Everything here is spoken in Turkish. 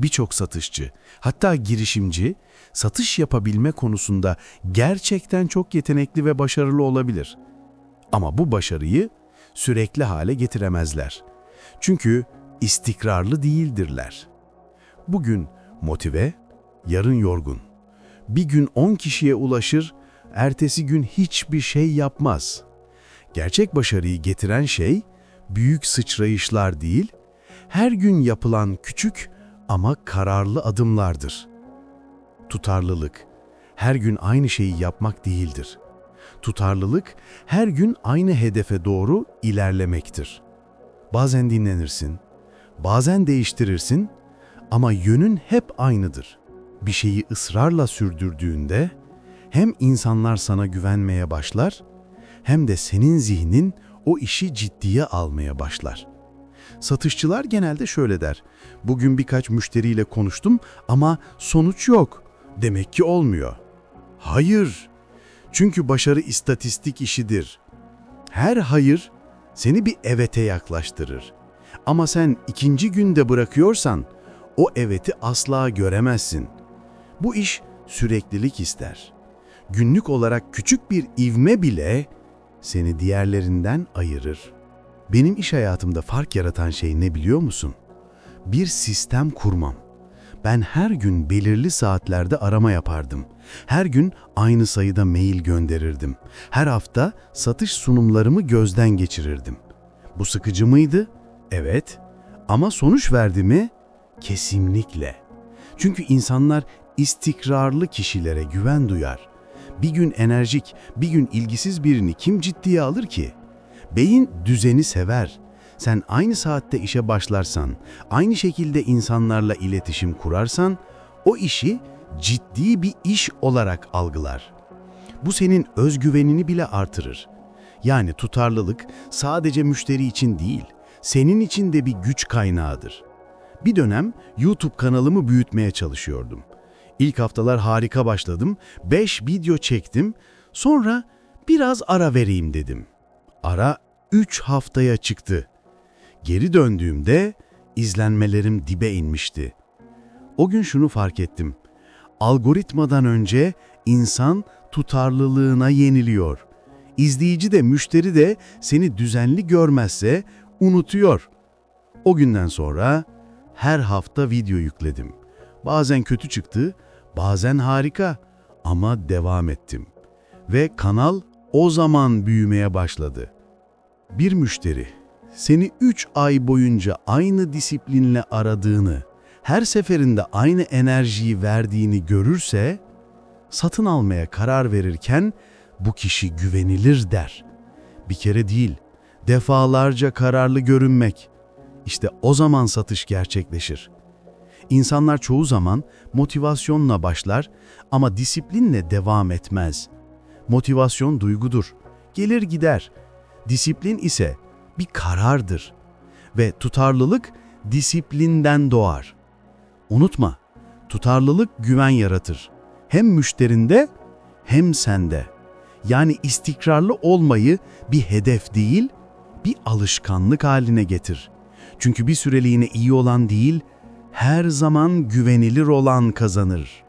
Birçok satışçı, hatta girişimci, satış yapabilme konusunda gerçekten çok yetenekli ve başarılı olabilir. Ama bu başarıyı sürekli hale getiremezler. Çünkü istikrarlı değildirler. Bugün motive, yarın yorgun. Bir gün 10 kişiye ulaşır, ertesi gün hiçbir şey yapmaz. Gerçek başarıyı getiren şey büyük sıçrayışlar değil, her gün yapılan küçük ama kararlı adımlardır. Tutarlılık, her gün aynı şeyi yapmak değildir. Tutarlılık, her gün aynı hedefe doğru ilerlemektir. Bazen dinlenirsin, bazen değiştirirsin ama yönün hep aynıdır. Bir şeyi ısrarla sürdürdüğünde hem insanlar sana güvenmeye başlar hem de senin zihnin o işi ciddiye almaya başlar. Satışçılar genelde şöyle der. Bugün birkaç müşteriyle konuştum ama sonuç yok. Demek ki olmuyor. Hayır. Çünkü başarı istatistik işidir. Her hayır seni bir evete yaklaştırır. Ama sen ikinci günde bırakıyorsan o eveti asla göremezsin. Bu iş süreklilik ister. Günlük olarak küçük bir ivme bile seni diğerlerinden ayırır. Benim iş hayatımda fark yaratan şey ne biliyor musun? Bir sistem kurmam. Ben her gün belirli saatlerde arama yapardım. Her gün aynı sayıda mail gönderirdim. Her hafta satış sunumlarımı gözden geçirirdim. Bu sıkıcı mıydı? Evet. Ama sonuç verdi mi? Kesinlikle. Çünkü insanlar istikrarlı kişilere güven duyar. Bir gün enerjik, bir gün ilgisiz birini kim ciddiye alır ki? Beyin düzeni sever. Sen aynı saatte işe başlarsan, aynı şekilde insanlarla iletişim kurarsan, o işi ciddi bir iş olarak algılar. Bu senin özgüvenini bile artırır. Yani tutarlılık sadece müşteri için değil, senin için de bir güç kaynağıdır. Bir dönem YouTube kanalımı büyütmeye çalışıyordum. İlk haftalar harika başladım, 5 video çektim, sonra biraz ara vereyim dedim. Ara 3 haftaya çıktı. Geri döndüğümde izlenmelerim dibe inmişti. O gün şunu fark ettim. Algoritmadan önce insan tutarlılığına yeniliyor. İzleyici de müşteri de seni düzenli görmezse unutuyor. O günden sonra her hafta video yükledim. Bazen kötü çıktı, bazen harika ama devam ettim. Ve kanal o zaman büyümeye başladı. Bir müşteri seni 3 ay boyunca aynı disiplinle aradığını, her seferinde aynı enerjiyi verdiğini görürse, satın almaya karar verirken bu kişi güvenilir der. Bir kere değil, defalarca kararlı görünmek. İşte o zaman satış gerçekleşir. İnsanlar çoğu zaman motivasyonla başlar ama disiplinle devam etmez. Motivasyon duygudur, gelir gider. Disiplin ise bir karardır ve tutarlılık disiplinden doğar. Unutma, tutarlılık güven yaratır. Hem müşterinde hem sende. Yani istikrarlı olmayı bir hedef değil, bir alışkanlık haline getir. Çünkü bir süreliğine iyi olan değil, her zaman güvenilir olan kazanır.''